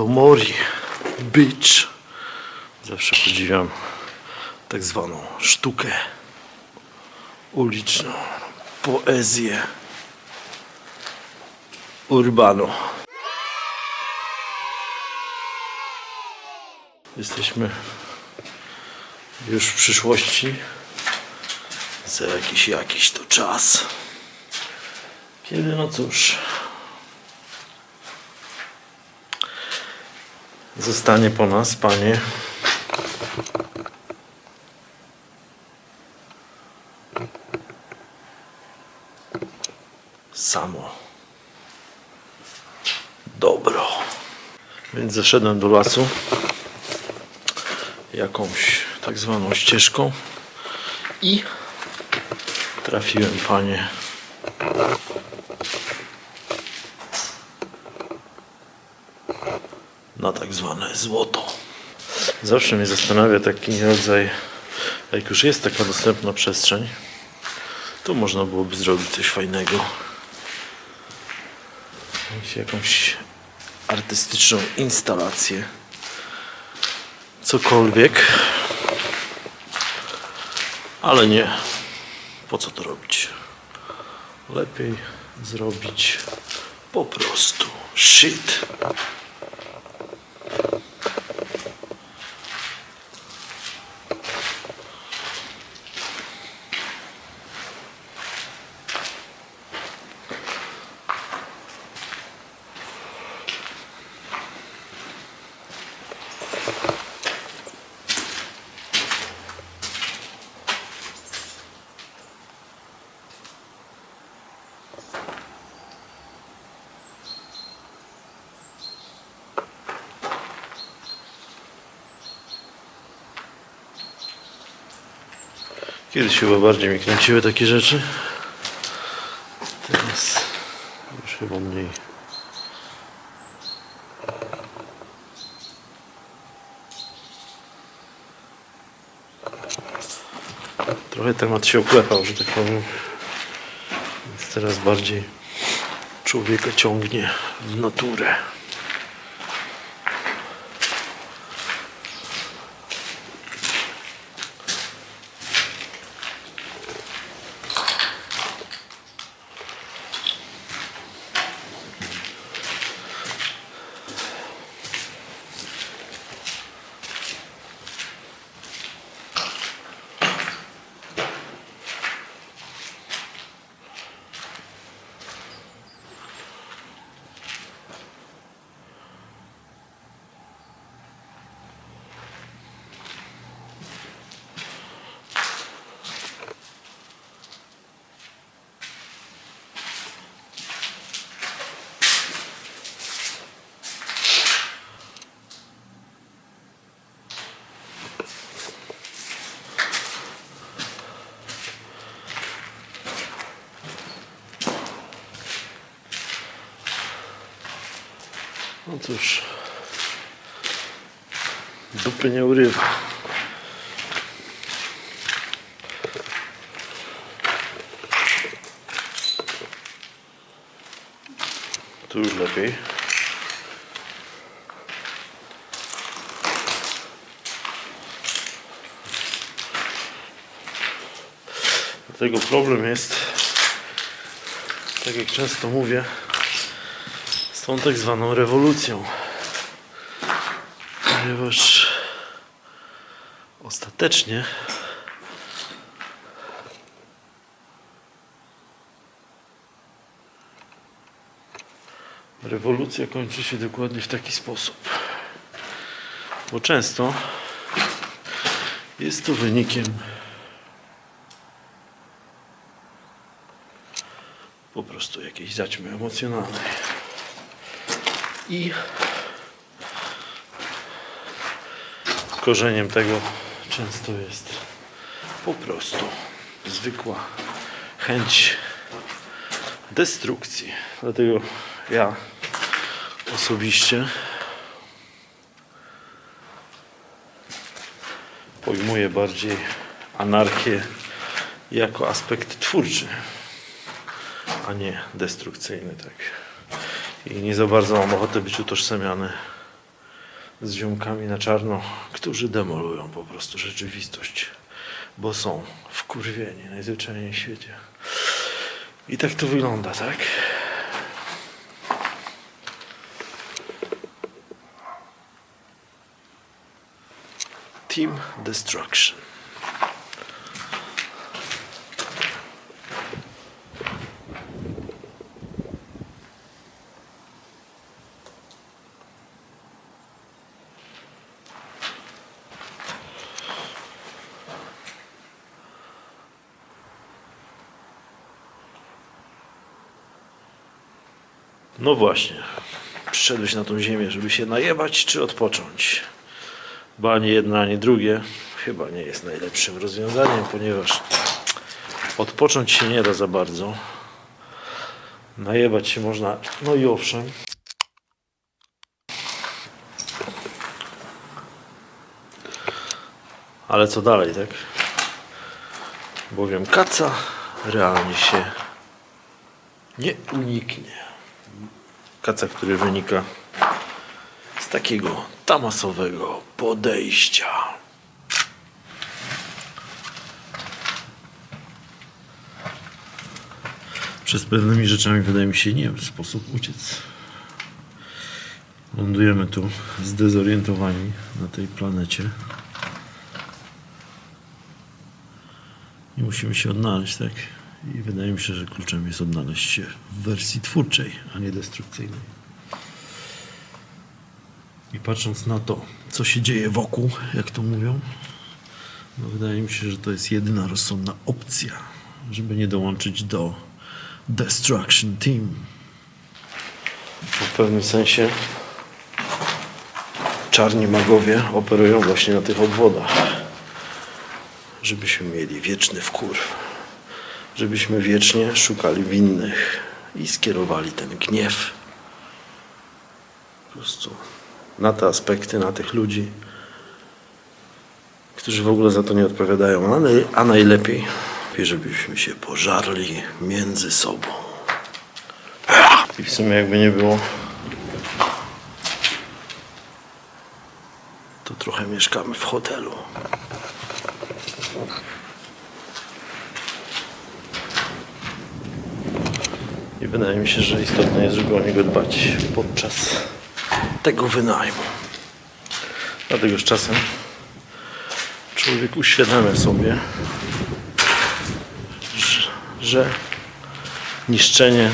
Memento Mori Beach. Zawsze podziwiam tak zwaną sztukę uliczną, poezję urbano. Jesteśmy już w przyszłości. Za jakiś jakiś to czas. Kiedy no cóż. Zostanie po nas, panie. Samo. Dobro. Więc zeszedłem do lasu jakąś tak zwaną ścieżką i trafiłem, panie, na tak zwane złoto. Zawsze mnie zastanawia taki rodzaj, jak już jest taka dostępna przestrzeń, to można byłoby zrobić coś fajnego. Jakąś- artystyczną instalację. Cokolwiek. Ale nie. Po co to robić? Lepiej zrobić po prostu shit. Kiedyś chyba bardziej mi kręciły takie rzeczy. Teraz już chyba mniej. Trochę temat się oklepał, że tak powiem. Więc teraz bardziej człowieka ciągnie w naturę. Cóż, dupy nie urywa. Tu już lepiej. Dlatego problem jest, tak jak często mówię, tą tak zwaną rewolucją. Ponieważ ostatecznie rewolucja kończy się dokładnie w taki sposób. Bo często jest to wynikiem po prostu jakiejś zaćmy emocjonalnej. I korzeniem tego często jest po prostu zwykła chęć destrukcji. Dlatego ja osobiście pojmuję bardziej anarchię jako aspekt twórczy, a nie destrukcyjny, tak I nie za bardzo mam ochotę być utożsamiany z ziomkami na czarno, którzy demolują po prostu rzeczywistość, bo są wkurwieni najzwyczajniej w świecie. I tak to wygląda, tak? Team Destruction. No właśnie. Przyszedłeś na tą ziemię, żeby się najebać czy odpocząć. Bo ani jedno, ani drugie chyba nie jest najlepszym rozwiązaniem, ponieważ odpocząć się nie da za bardzo. Najebać się można, no i owszem. Ale co dalej, tak? Bowiem kaca realnie się nie uniknie. Kaca, który wynika z takiego tamasowego podejścia. Przez pewnymi rzeczami wydaje mi się nie wiem sposób uciec. Lądujemy tu zdezorientowani na tej planecie. I musimy się odnaleźć, tak? I wydaje mi się, że kluczem jest odnaleźć się w wersji twórczej, a nie destrukcyjnej. I patrząc na to, co się dzieje wokół, jak to mówią, no wydaje mi się, że to jest jedyna rozsądna opcja, żeby nie dołączyć do Destruction Team. W pewnym sensie czarni magowie operują właśnie na tych obwodach, żebyśmy mieli wieczny wkurw, żebyśmy wiecznie szukali winnych i skierowali ten gniew po prostu na te aspekty, na tych ludzi, którzy w ogóle za to nie odpowiadają, a, a najlepiej, żebyśmy się pożarli między sobą. I w sumie jakby nie było, to trochę mieszkamy w hotelu. I wydaje mi się, że istotne jest, żeby o niego dbać podczas tego wynajmu. Dlatego z czasem człowiek uświadamia sobie, że, niszczenie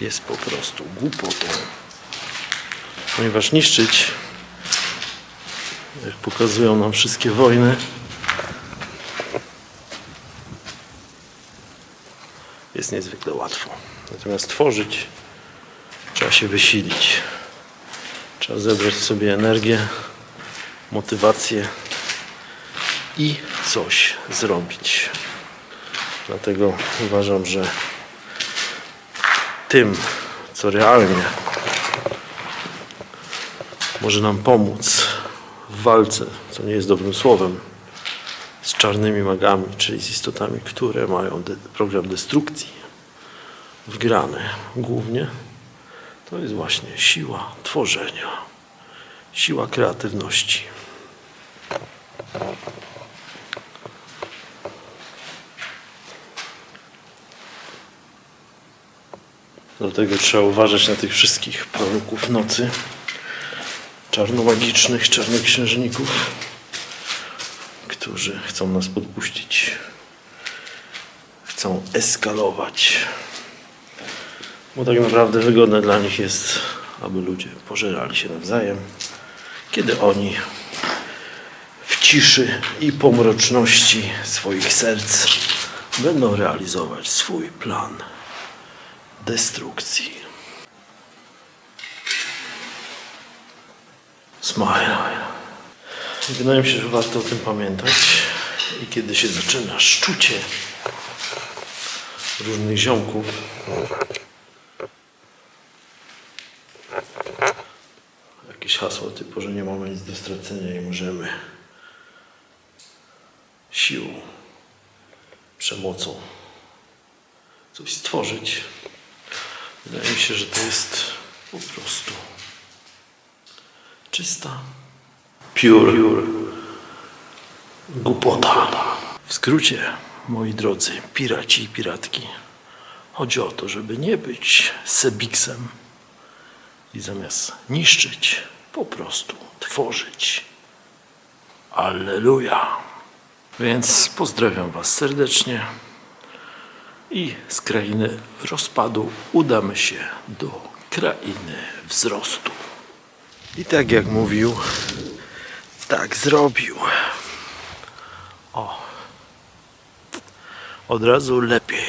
jest po prostu głupotą. Ponieważ niszczyć, jak pokazują nam wszystkie wojny, jest niezwykle łatwo. Natomiast tworzyć trzeba się wysilić. Trzeba zebrać sobie energię, motywację i coś zrobić. Dlatego uważam, że tym, co realnie może nam pomóc w walce, co nie jest dobrym słowem, z czarnymi magami, czyli z istotami, które mają de- program destrukcji wgrany głównie, to jest właśnie siła tworzenia, siła kreatywności. Dlatego trzeba uważać na tych wszystkich proroków nocy, czarnomagicznych, czarnych księżników, którzy chcą nas podpuścić, chcą eskalować. Bo tak naprawdę wygodne dla nich jest, aby ludzie pożerali się nawzajem, kiedy oni w ciszy i pomroczności swoich serc będą realizować swój plan destrukcji. Smile. Wydaje mi się, że warto o tym pamiętać. I kiedy się zaczyna szczucie różnych ziomków, jakieś hasło typu, że nie mamy nic do stracenia i możemy siłą, przemocą coś stworzyć, Wydaje mi się, że to jest po prostu czysta, pure, głupota. W skrócie, moi drodzy, piraci i piratki, chodzi o to, żeby nie być sebiksem i zamiast niszczyć, po prostu tworzyć. Alleluja. Więc pozdrawiam Was serdecznie i z krainy rozpadu udamy się do krainy wzrostu. I tak jak mówił, tak zrobił. O, od razu lepiej.